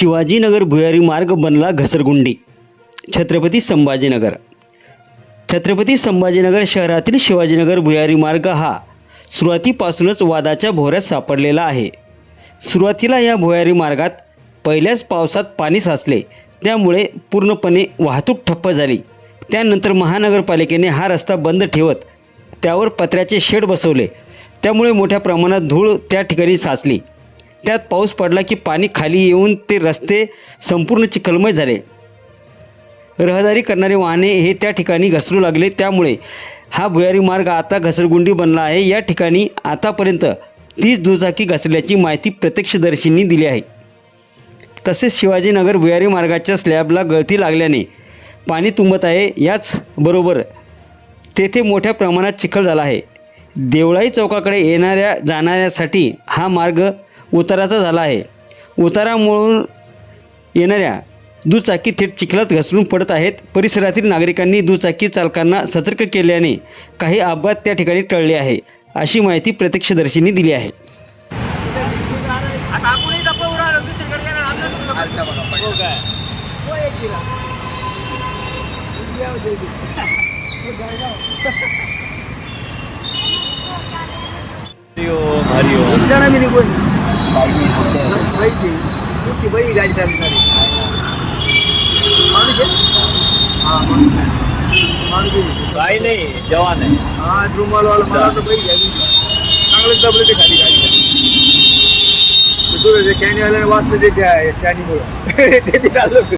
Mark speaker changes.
Speaker 1: शिवाजीनगर भुयारी मार्ग बनला घसरगुंडी. छत्रपती संभाजीनगर. छत्रपती संभाजीनगर शहरातील शिवाजीनगर भुयारी मार्ग हा सुरुवातीपासूनच वादाच्या भोऱ्यात सापडलेला आहे. सुरुवातीला या भुयारी मार्गात पहिल्याच पावसात पाणी साचले त्यामुळे पूर्णपणे वाहतूक ठप्प झाली. त्यानंतर महानगरपालिकेने हा रस्ता बंद ठेवत त्यावर पत्र्याचे शेड बसवले. त्यामुळे मोठ्या प्रमाणात धूळ त्या ठिकाणी साचली. त्यात पाऊस पडला की पाणी खाली येऊन ते रस्ते संपूर्ण चिखलमय झाले. रहदारी करणारे वाहने हे त्या ठिकाणी घसरू लागले. त्यामुळे हा भुयारी मार्ग आता घसरगुंडी बनला आहे. या ठिकाणी आतापर्यंत तीस दुचाकी घसरल्याची माहिती प्रत्यक्षदर्शींनी दिली आहे. तसेच शिवाजीनगर भुयारी मार्गाच्या स्लॅबला गळती लागल्याने पाणी तुंबत आहे. याचबरोबर तेथे मोठ्या प्रमाणात चिखल झाला आहे. देवळाई चौकाकडे येणाऱ्या जाणाऱ्यासाठी हा मार्ग उताराचा झाला आहे. उतारामुळून येणाऱ्या दुचाकी थेट चिखलात घसरून पडत आहेत. परिसरातील नागरिकांनी दुचाकी चालकांना सतर्क केल्याने काही अपघात त्या ठिकाणी टळले आहे अशी माहिती प्रत्यक्षदर्शींनी दिली आहे.
Speaker 2: हो
Speaker 3: भारी
Speaker 2: ભાઈ ગાડી ચાલુ કરી હા ભાઈ નહીં જવાને હા રૂમાલ વાળો મારા તો ભાઈ ગાડી ચાંગલે ડબલ તે